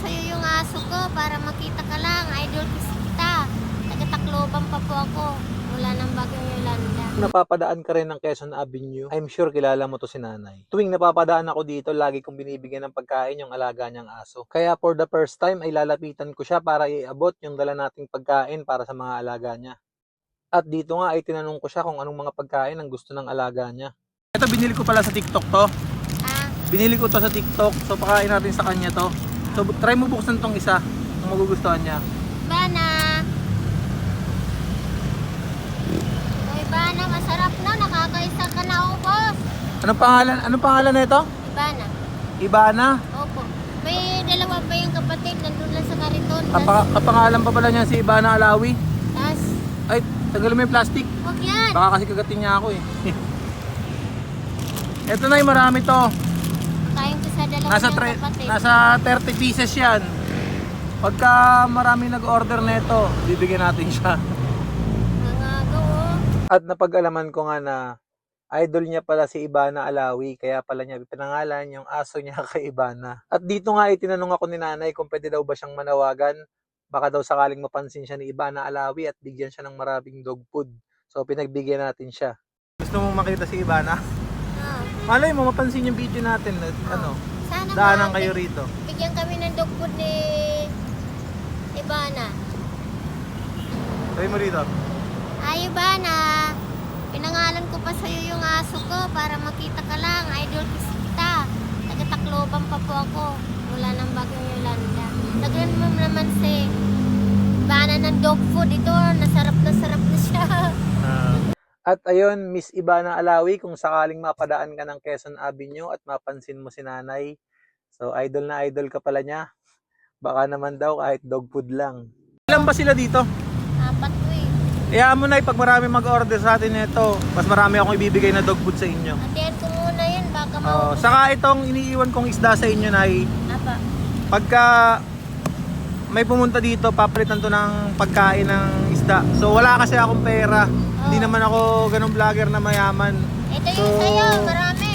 sa'yo yung aso ko para makita ka lang. Idol kiss kita. Taga-Tacloban pa po ako. Mula ng Bagong Yolanda. napapadaan ka rin ng Quezon Avenue, I'm sure kilala mo to si nanay. Tuwing napapadaan ako dito, lagi kong binibigyan ng pagkain yung alaga niyang aso. Kaya for the first time ay lalapitan ko siya para iabot yung dala nating pagkain para sa mga alaga niya. At dito nga ay tinanong ko siya kung anong mga pagkain ang gusto ng alaga niya. Ito binili ko pala sa TikTok to. Ah, Binili ko to sa TikTok, so pakain natin sa kanya to. So try mo buksan tong isa kung magugustuhan niya. Bana. Uy, Bana, masarap na. Nakakaisa ka na, oh, boss. Anong pangalan? Anong pangalan nito? Bana. Ibana. Opo. May dalawa pa yung kapatid. Nandun lang sa kariton. Kapa kapangalan pa pala niya si Ibana Alawi. Tas, Ay, tanggalin mo yung plastic. wag yan. Baka kasi kagatin niya ako eh. Ito na yung marami to. Dalawa Nasa, tre- kapatid. nasa 30 pieces yan. Pagka marami nag-order nito, bibigyan natin siya. Nangago, oh. At napag-alaman ko nga na idol niya pala si Ibana Alawi, kaya pala niya pinangalan yung aso niya kay Ibana. At dito nga ay tinanong ako ni nanay kung pwede daw ba siyang manawagan. Baka daw sakaling mapansin siya ni Ibana Alawi at bigyan siya ng maraming dog food. So pinagbigyan natin siya. Gusto mo makita si Ibana? Ah, Malay mo, mapansin yung video natin. na, Ano, sana daanan kayo rito. Bigyan kami ng dog food ni Ibana. Try mo rito. Ay, Ibana. Pinangalan ko pa sa'yo yung aso ko para makita ka lang. Idol kiss kita. Taga-Tacloban pa po ako. Mula ng Bagong Yolanda. Lagyan mo naman si Ibana ng dog food. Ito, nasarap na sarap na siya. At ayun, Miss Ibana Alawi, kung sakaling mapadaan ka ng Quezon Avenue at mapansin mo si nanay, so idol na idol ka pala niya. Baka naman daw kahit dog food lang. Ilan ba sila dito? Apat ko eh. Hayaan mo na, pag marami mag-order sa atin nito, mas marami akong ibibigay na dog food sa inyo. Hatihan ko muna yan. Baka Oh, maubos. saka itong iniiwan kong isda sa inyo, Nay, Apa. pagka may pumunta dito, papalitan to ng pagkain ng isda. So wala kasi akong pera. Hindi naman ako ganong vlogger na mayaman. Ito yung So, sa'yo. Marami.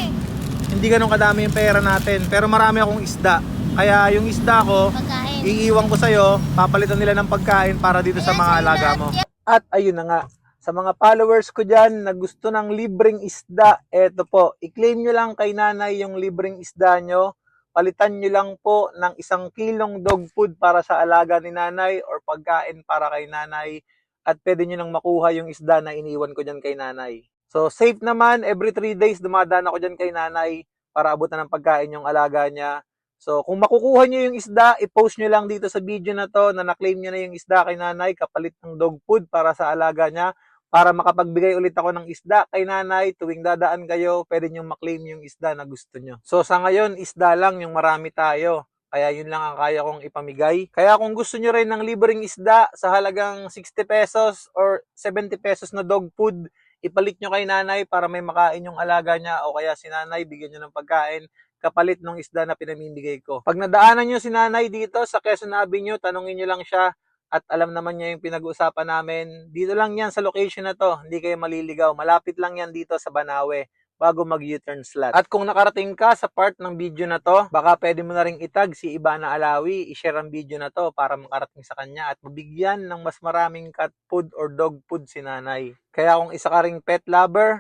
Hindi ganong kadami yung pera natin. Pero marami akong isda. Kaya yung isda ko, Pagkain. iiwan ko sa'yo, papalitan nila ng pagkain para dito sa Ayan, mga sa'yo alaga lahat mo. yan. At ayun na nga, sa mga followers ko dyan na gusto ng libreng isda, eto po, i-claim nyo lang kay nanay yung libreng isda nyo. Palitan nyo lang po ng isang kilong dog food para sa alaga ni nanay or pagkain para kay nanay. At pwede nyo nang makuha yung isda na iniwan ko dyan kay nanay. So safe naman, every 3 days dumadaan ako dyan kay nanay para abutan ng pagkain yung alaga niya. So, kung makukuha nyo yung isda, i-post nyo lang dito sa video na to na na-claim nyo na yung isda kay nanay kapalit ng dog food para sa alaga niya para makapagbigay ulit ako ng isda kay nanay tuwing dadaan kayo, pwede nyo maklaim yung isda na gusto nyo. So, sa ngayon, isda lang yung marami tayo. Kaya yun lang ang kaya kong ipamigay. Kaya kung gusto nyo rin ng libreng isda sa halagang 60 pesos or 70 pesos na dog food, ipalit nyo kay nanay para may makain yung alaga niya o kaya si nanay bigyan nyo ng pagkain kapalit ng isda na pinamimigay ko. Pag nadaanan nyo si nanay dito sa Quezon Avenue, tanongin nyo lang siya at alam naman niya yung pinag-uusapan namin. Dito lang yan sa location na to, hindi kayo maliligaw. Malapit lang yan dito sa Banawe bago mag U-turn slot. At kung nakarating ka sa part ng video na to, baka pwede mo na ring itag si Ibana Alawi, i-share ang video na to para makarating sa kanya at mabigyan ng mas maraming cat food or dog food si nanay. Kaya kung isa ka ring pet lover,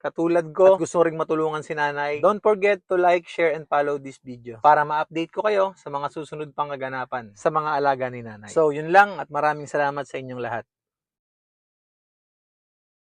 katulad ko, at gusto ring matulungan si nanay, don't forget to like, share, and follow this video para ma-update ko kayo sa mga susunod pang kaganapan sa mga alaga ni nanay. So, yun lang at maraming salamat sa inyong lahat.